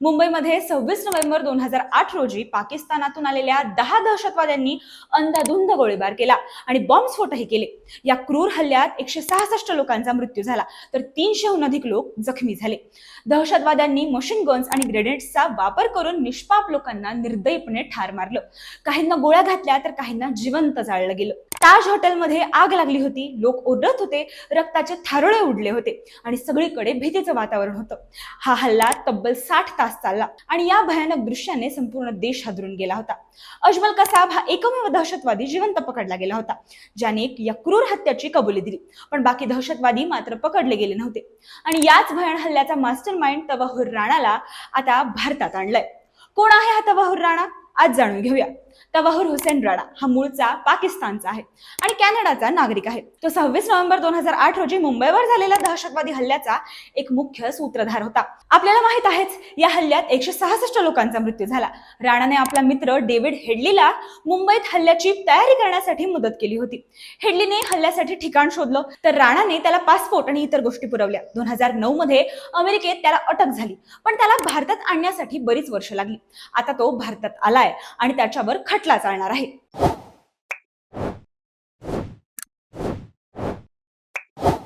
मुंबईमध्ये सव्वीस नोव्हेंबर दोन हजार आठ रोजी पाकिस्तानातून आलेल्या दहा दहशतवाद्यांनी अंधाधुंद गोळीबार केला आणि बॉम्बस्फोटही केले. या क्रूर हल्ल्यात एकशे सहासष्ट लोकांचा मृत्यू झाला तर तीनशेहून अधिक लोक जखमी झाले. दहशतवाद्यांनी मशीन गन्स आणि ग्रेनेड्सचा वापर करून निष्पाप लोकांना निर्दयीपणे ठार मारलं. काहींना गोळ्या घातल्या तर काहींना जिवंत जाळलं गेलं. ताज हॉटेलमध्ये आग लागली होती लोक ओरडत होते रक्ताचे थारोळे उडले होते आणि सगळीकडे भीतीचं वातावरण होतं. हा हल्ला तब्बल साठ तास चालला. आणि या भयानक दृश्याने संपूर्ण देश हादरून गेला होता. अजमल कसाब हा एकमेव दहशतवादी जिवंत पकडला गेला होता ज्याने या क्रूर हत्याची कबुली दिली. पण बाकी दहशतवादी मात्र पकडले गेले नव्हते. आणि याच भयान हल्ल्याचा मास्टर माइंड तवाहुर राणाला आता भारतात आणलंय. कोण आहे हा तवाहुर राणा? आज जाणून घेऊया. तवाहुर हुसेन राणा हा मूळचा पाकिस्तानचा आहे. आणि कॅनडाचा नागरिक आहे. तो सव्वीस नोव्हेंबर दोन हजार आठ रोजी मुंबईवर झालेल्या दहशतवादी हल्ल्याचा एक मुख्य सूत्रधार होता. आपल्याला माहीत आहेच या हल्ल्यात एकशे सहासष्ट लोकांचा मृत्यू झाला. राणाने आपला मित्र डेव्हिड हेडलीला मुंबईत हल्ल्याची तयारी करण्यासाठी मदत केली होती. हेडलीने हल्ल्यासाठी ठिकाण शोधलं तर राणाने त्याला पासपोर्ट आणि इतर गोष्टी पुरवल्या. दोन हजार नऊ मध्ये अमेरिकेत त्याला अटक झाली पण त्याला भारतात आणण्यासाठी बरीच वर्ष लागली. आता तो भारतात आलाय आणि त्याच्यावर खटला चालणार आहे.